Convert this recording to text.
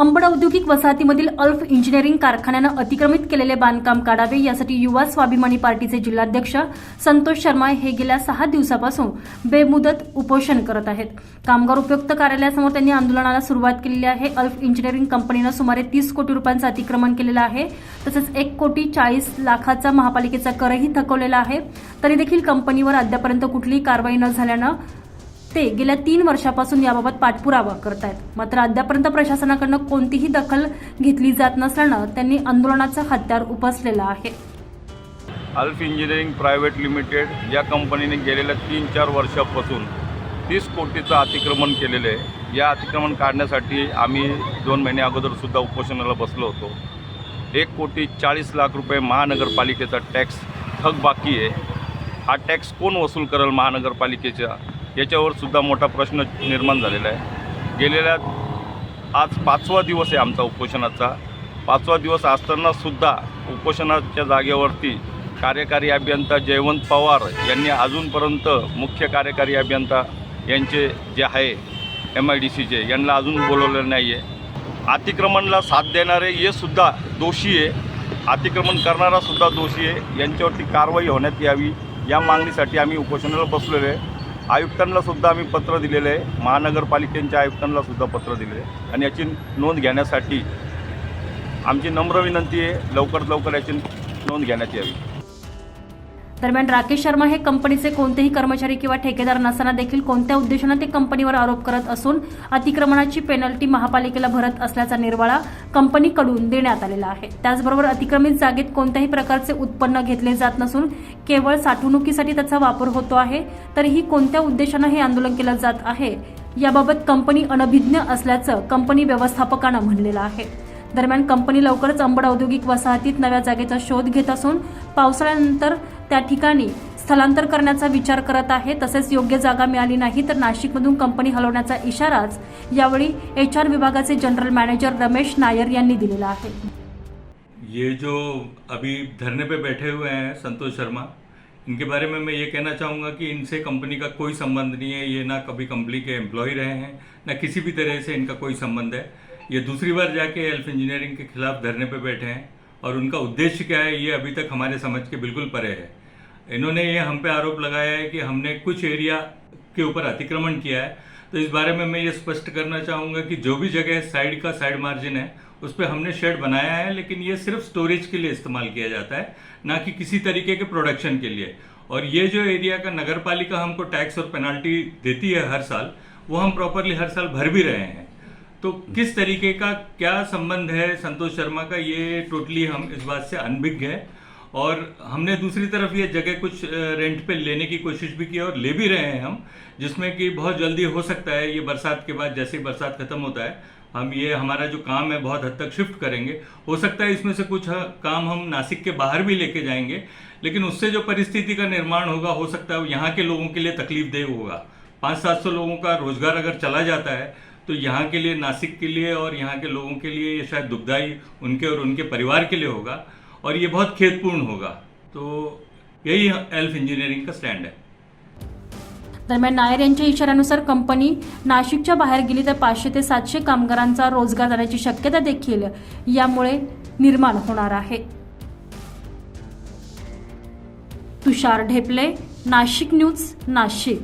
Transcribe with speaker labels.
Speaker 1: अंबड औद्योगिक वसाहतीमधील अल्फ इंजिनिअरिंग कारखान्यानं अतिक्रमित केलेले बांधकाम काढावे यासाठी युवा स्वाभिमानी पार्टीचे जिल्हाध्यक्ष संतोष शर्मा हे गेल्या सहा दिवसापासून बेमुदत उपोषण करत आहेत. कामगार उपयुक्त कार्यालयासमोर त्यांनी आंदोलनाला सुरुवात केलेली आहे. अल्फ इंजिनिअरिंग कंपनीनं सुमारे तीस कोटी रुपयांचं अतिक्रमण केलेलं आहे. तसंच एक कोटी चाळीस लाखाचा महापालिकेचा करही थकवलेला आहे. तरी देखील कंपनीवर अद्यापर्यंत कुठलीही कारवाई न झाल्यानं ते गेल्या तीन वर्षापासून याबाबत पाठपुरावा करत आहेत मात्र अद्यापर्यंत प्रशासनाकडनं कोणतीही दखल घेतली जात नसल्यानं त्यांनी आंदोलनाचा हत्यार उपसलेला आहे.
Speaker 2: अल्फ इंजिनिअरिंग प्रायव्हेट लिमिटेड या कंपनीने गेलेल्या तीन चार वर्षापासून तीस कोटीचं अतिक्रमण केलेलं आहे. या अतिक्रमण काढण्यासाठी आम्ही दोन महिने अगोदरसुद्धा उपोषणाला बसलो होतो. एक कोटी चाळीस लाख रुपये महानगरपालिकेचा टॅक्स थकबाकी आहे. हा टॅक्स कोण वसूल करेल महानगरपालिकेचा याच्यावर सुद्धा मोठा प्रश्न निर्माण झालेला आहे. गेलेल्या आज पाचवा दिवस आहे आमचा उपोषणाचा. पाचवा दिवस असतानासुद्धा उपोषणाच्या जागेवरती कार्यकारी अभियंता जयवंत पवार यांनी अजूनपर्यंत मुख्य कार्यकारी अभियंता यांचे जे आहे एम आय डी सीचे यांना अजून बोलवलेलं नाही आहे अतिक्रमणला साथ देणारे हे सुद्धा दोषी आहे. अतिक्रमण करणारा सुद्धा दोषी आहे. यांच्यावरती कारवाई होण्यात यावी या मागणीसाठी आम्ही उपोषणाला बसलेलो आहे. आयुक्तांना सुद्धा आम्ही पत्र दिलेलं आहे. महानगरपालिकेच्या आयुक्तांना सुद्धा पत्र दिलेलं आहे. आणि याची नोंद घेण्यासाठी आमची नम्र विनंती आहे. लवकरात लवकर याची नोंद घेण्यात यावी.
Speaker 1: दरम्यान राकेश शर्मा हे कंपनीचे कोणतेही कर्मचारी किंवा ठेकेदार नसताना देखील कोणत्या उद्देशानं ते कंपनीवर आरोप करत असून अतिक्रमणाची पेनल्टी महापालिकेला भरत असल्याचा निर्वाळा कंपनीकडून देण्यात आलेला आहे. त्याचबरोबर अतिक्रमित जागेत कोणत्याही प्रकारचे उत्पन्न घेतले जात नसून केवळ साठवणुकीसाठी त्याचा वापर होतो आहे. तरीही कोणत्या उद्देशानं हे आंदोलन केलं जात आहे याबाबत कंपनी अनभिज्ञ असल्याचं कंपनी व्यवस्थापकानं म्हणलेलं आहे. दरम्यान कंपनी लवकरच अंबड औद्योगिक वसाहतीत नव्या जागेचा शोध घेत असून पावसाळ्यानंतर त्या ठिकाणी स्थलांतर करण्याचा विचार करत आहे. तसेच योग्य जागा मिळाली नाही तर नाशिकमधून कंपनी हलवण्याचा इशाराच यावेळी एच आर विभागाचे जनरल मॅनेजर रमेश नायर यांनी दिलेला आहे.
Speaker 3: ये जो अभी धरने पे बैठे हुए हैं संतोष शर्मा इनके बारे में मैं ये कहना चाहूँगा कि इनसे कंपनी का कोई संबंध नहीं है। ये ना कभी कंपनी के एम्प्लॉय रहे हैं ना किसी भी तरह से इनका कोई संबंध है। ये दूसरी बार जाके एल्फ इंजीनियरिंग के खिलाफ धरने पे बैठे हैं और उनका उद्देश्य क्या है, ये अभी तक हमारे समझ के बिल्कुल परे है। इन्होंने ये हम पे आरोप लगाया है कि हमने कुछ एरिया के ऊपर अतिक्रमण किया है। तो इस बारे में मैं ये स्पष्ट करना चाहूँगा कि जो भी जगह साइड का साइड मार्जिन है, उस पर हमने शेड बनाया है, लेकिन ये सिर्फ़ स्टोरेज के लिए इस्तेमाल किया जाता है, ना कि किसी तरीके के प्रोडक्शन के लिए। और ये जो एरिया का नगर पालिका हमको टैक्स और पेनाल्टी देती है हर साल, वो हम प्रॉपरली हर साल भर भी रहे हैं। तो किस तरीके का क्या संबंध है संतोष शर्मा का? ये टोटली हम इस बात से अनभिज्ञ है। और हमने दूसरी तरफ़ ये जगह कुछ रेंट पे लेने की कोशिश भी की और ले भी रहे हैं हम, जिसमें कि बहुत जल्दी हो सकता है ये बरसात के बाद, जैसे ही बरसात खत्म होता है, हम ये हमारा जो काम है बहुत हद तक शिफ्ट करेंगे। हो सकता है इसमें से कुछ काम हम नासिक के बाहर भी लेके जाएँगे, लेकिन उससे जो परिस्थिति का निर्माण होगा, हो सकता है यहाँ के लोगों के लिए तकलीफ़ देह होगा। पाँच सात सौ लोगों का रोज़गार अगर चला जाता है तो यहाँ के लिए नासिक के लिए और यहाँ के लोगों के लिए ये शायद दुखदाई उनके और उनके परिवार के लिए होगा और ये बहुत खेदपूर्ण होगा। तो यही एल्फ इंजिनियरिंग का स्टँड आहे
Speaker 1: दरम्यान नायर यांच्या इशाऱ्यानुसार कंपनी नाशिकच्या बाहेर गेली तर पाचशे ते सातशे कामगारांचा रोजगार जाण्याची शक्यता देखील यामुळे निर्माण होणार आहे. तुषार ढेपले नाशिक न्यूज नाशिक.